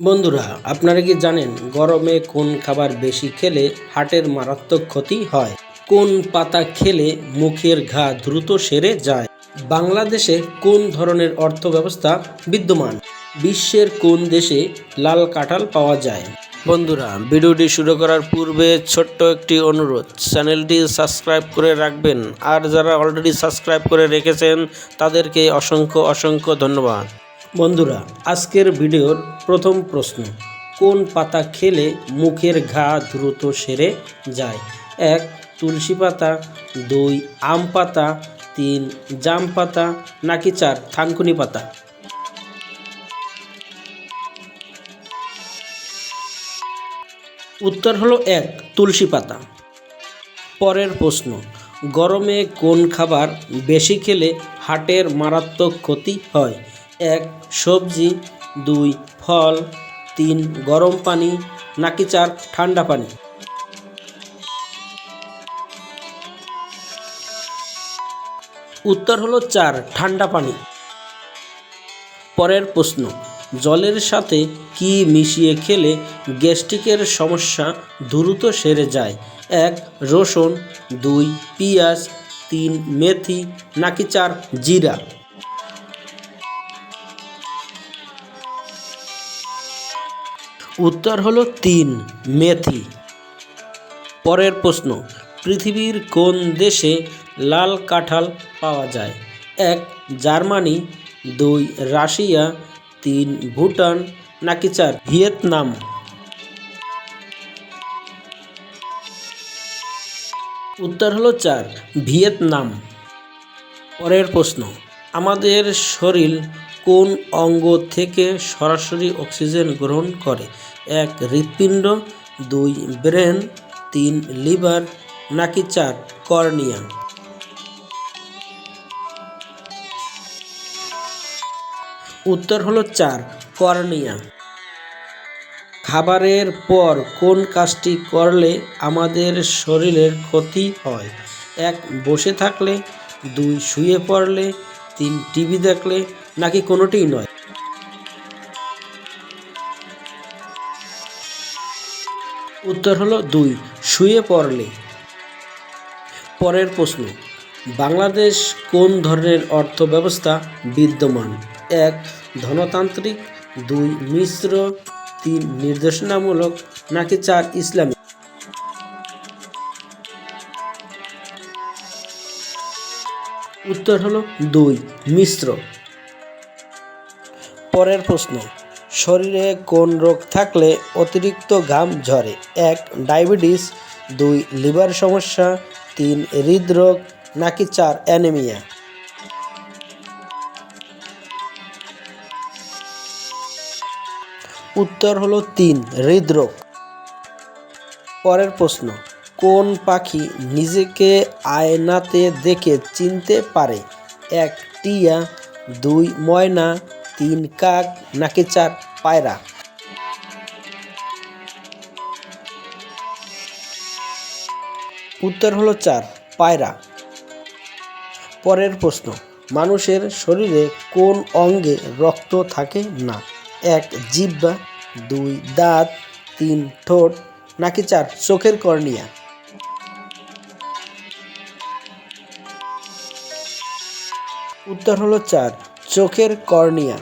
বন্ধুরা, আপনারা কি জানেন গরমে কোন খাবার বেশি খেলে হার্টের মারাত্মক ক্ষতি হয়? কোন পাতা খেলে মুখের ঘা দ্রুত সেরে যায়? বাংলাদেশে কোন ধরনের অর্থ ব্যবস্থা বিদ্যমান? বিশ্বের কোন দেশে লাল কাঁঠাল পাওয়া যায়? বন্ধুরা, ভিডিওটি শুরু করার পূর্বে ছোট্ট একটি অনুরোধ, চ্যানেলটি সাবস্ক্রাইব করে রাখবেন। আর যারা অলরেডি সাবস্ক্রাইব করে রেখেছেন, তাদেরকে অসংখ্য অসংখ্য ধন্যবাদ। বন্ধুরা, আজকের ভিডিওর প্রথম প্রশ্ন, কোন পাতা খেলে মুখের ঘা দ্রুত সেরে যায়? এক, তুলসী পাতা, দুই, আম পাতা, তিন, জাম পাতা, নাকি চার, থানকুনি পাতা? উত্তর হলো এক, তুলসী পাতা। পরের প্রশ্ন, গরমে কোন খাবার বেশি খেলে হার্টের মারাত্মক ক্ষতি হয়? এক, সবজি, দুই, ফল, তিন, গরম পানি, নাকি চার, ঠান্ডা পানি? উত্তর হলো চার, ঠান্ডা পানি। পরের প্রশ্ন, জলের সাথে কি মিশিয়ে খেলে গ্যাস্ট্রিকের সমস্যা দ্রুত সেরে যায়? এক, রসুন, দুই, পেঁয়াজ, তিন, মেথি, নাকি চার, জিরা? উত্তর হলো তিন, মেথি। পরের প্রশ্ন, পৃথিবীর কোন দেশে লাল কাঁঠাল পাওয়া যায়? এক, জার্মানি, দুই, রাশিয়া, তিন, ভুটান, নাকি চার, ভিয়েতনাম? উত্তর হলো চার, ভিয়েতনাম। পরের প্রশ্ন, আমাদের শরীর কোন অঙ্গ থেকে সরাসরি অক্সিজেন গ্রহণ করে? এক, হৃৎপিণ্ড, দুই, ব্রেন, তিন, লিভার, নাকি চার, কর্নিয়া? উত্তর হলো চার, কর্নিয়া। খাবারের পর কোন কাজটি করলে আমাদের শরীরের ক্ষতি হয়? এক, বসে থাকলে। দুই, শুয়ে পড়লে। তিন টিভি দেখলে নাকি কোনোটিই নয়। উত্তর হলো দুই, শুয়ে পড়লে। পরের প্রশ্ন, বাংলাদেশ কোন ধরনের অর্থ ব্যবস্থা বিদ্যমান? এক, ধনতান্ত্রিক। দুই, মিশ্র। তিন, নির্দেশনামূলক। নাকি চার, ইসলামী। উত্তর হলো দুই, মিশ্র। পরের প্রশ্ন, শরীরে কোন রোগ থাকলে অতিরিক্ত ঘাম ঝরে? এক, ডায়াবেটিস, দুই, লিভার সমস্যা, তিন, হৃদরোগ, নাকি চার, অ্যানিমিয়া? উত্তর হলো তিন, হৃদরোগ। পরের প্রশ্ন কোন পাখি নিজেকে আয়নাতে দেখে চিনতে পারে? এক, টিয়া, দুই, ময়না, তিন, কাক, নাকি চার, পায়রা? উত্তর হলো চার, পায়রা। পরের প্রশ্ন, মানুষের শরীরে কোন অঙ্গে রক্ত থাকে না? এক, জিহ্বা, দুই, দাঁত, তিন, ঠোঁট, নাকি চার, চোখের কর্নিয়া? উত্তর হলো চার চোখের কর্নিয়া।